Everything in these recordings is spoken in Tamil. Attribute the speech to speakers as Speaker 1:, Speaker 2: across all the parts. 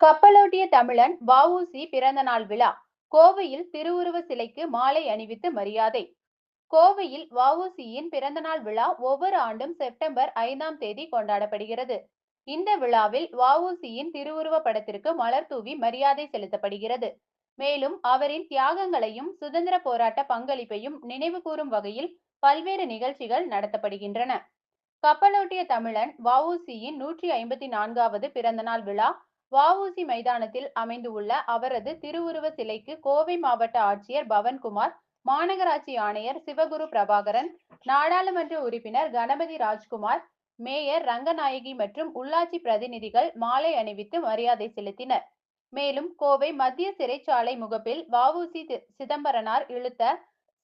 Speaker 1: கப்பலோட்டிய தமிழன் வஉசி பிறந்தநாள் விழா. கோவையில் திருவுருவ சிலைக்கு மாலை அணிவித்து மரியாதை. கோவையில் வஉசியின் பிறந்தநாள் விழா ஒவ்வொரு ஆண்டும் செப்டம்பர் ஐந்தாம் தேதி கொண்டாடப்படுகிறது. இந்த விழாவில் வஉசியின் திருவுருவ படத்திற்கு மலர் தூவி மரியாதை செலுத்தப்படுகிறது. மேலும் அவரின் தியாகங்களையும் சுதந்திர போராட்ட பங்களிப்பையும் நினைவுகூறும் வகையில் பல்வேறு நிகழ்ச்சிகள் நடத்தப்படுகின்றன. கப்பலோட்டிய தமிழன் வஉசியின் நூற்றி ஐம்பத்தி நான்காவது பிறந்தநாள் விழா வஉசி மைதானத்தில் அமைந்துள்ள அவரது திருவுருவ சிலைக்கு கோவை மாவட்ட ஆட்சியர் பவன்குமார் மாநகராட்சி ஆணையர் சிவகுரு பிரபாகரன் நாடாளுமன்ற உறுப்பினர் கணபதி ராஜ்குமார் மேயர் ரங்கநாயகி மற்றும் உள்ளாட்சி பிரதிநிதிகள் மாலை அணிவித்து மரியாதை செலுத்தினர். மேலும் கோவை மத்திய சிறைச்சாலை முகப்பில் வஉசி சிதம்பரனார் இழுத்த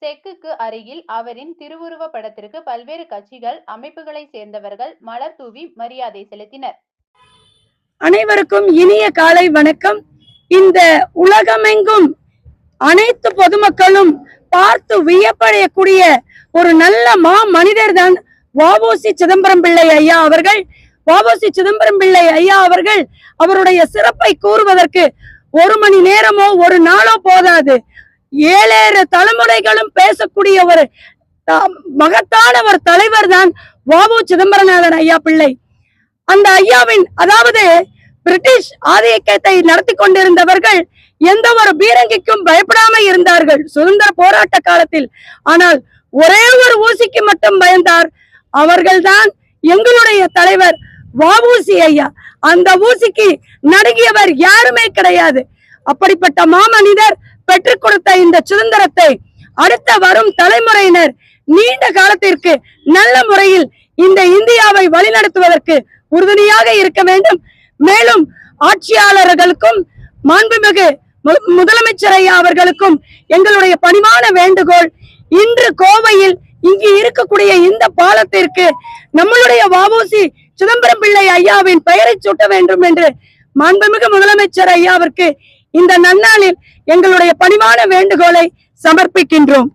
Speaker 1: செக்குக்கு அருகில் அவரின் திருவுருவ படத்திற்கு பல்வேறு கட்சிகள் அமைப்புகளை சேர்ந்தவர்கள் மலர் தூவி மரியாதை செலுத்தினர்.
Speaker 2: அனைவருக்கும் இனிய காலை வணக்கம். இந்த உலகமெங்கும் அனைத்து பொதுமக்களும் பார்த்து வியப்படையக்கூடிய ஒரு நல்ல மா மனிதர் தான் வாவோசி சிதம்பரம் பிள்ளை ஐயா அவர்கள். வாவோசி சிதம்பரம் பிள்ளை ஐயா அவர்கள் அவருடைய சிறப்பை கூறுவதற்கு ஒரு மணி நேரமோ ஒரு நாளோ போதாது. ஏழேறு தலைமுறைகளும் பேசக்கூடிய ஒரு மகத்தான ஒரு தலைவர் தான் வாவு சிதம்பரநாதன் ஐயா பிள்ளை. அந்த ஐயாவின் அதாவது பிரிட்டிஷ் ஆதிக்கத்தை நடத்தி கொண்டிருந்தவர்கள் எந்த ஒரு பீரங்கிக்கும் பயப்படாம இருந்தார்கள். சுதந்திர போராட்ட காலத்தில். ஆனால் ஒரே ஒரு ஊசிக்கு மட்டும் பயந்தார். அவர்கள்தான் எங்களுடைய தலைவர் வாவூசி ஐயா. அந்த ஊசிக்கு நடுங்கியவர் யாருமே கிடையாது. அப்படிப்பட்ட மாமனிதர் பெற்றுக் கொடுத்த இந்த சுதந்திரத்தை அடுத்த வரும் தலைமுறையினர் நீண்ட காலத்திற்கு நல்ல முறையில் இந்த இந்தியாவை வழிநடத்துவதற்கு உறுதுணையாக இருக்க வேண்டும். மேலும் ஆட்சியாளர்களுக்கும் மாண்புமிகு மு- முதலமைச்சர் ஐயா அவர்களுக்கும் எங்களுடைய பணிவான வேண்டுகோள் இன்று கோவையில் இங்கு இருக்கக்கூடிய இந்த பாலத்திற்கு நம்மளுடைய வஉசி சிதம்பரம் பிள்ளை ஐயாவின் பெயரை சூட்ட வேண்டும் என்று மாண்புமிகு முதலமைச்சர் ஐயாவிற்கு இந்த நன்னாளில் எங்களுடைய பணிவான வேண்டுகோளை சமர்ப்பிக்கின்றோம்.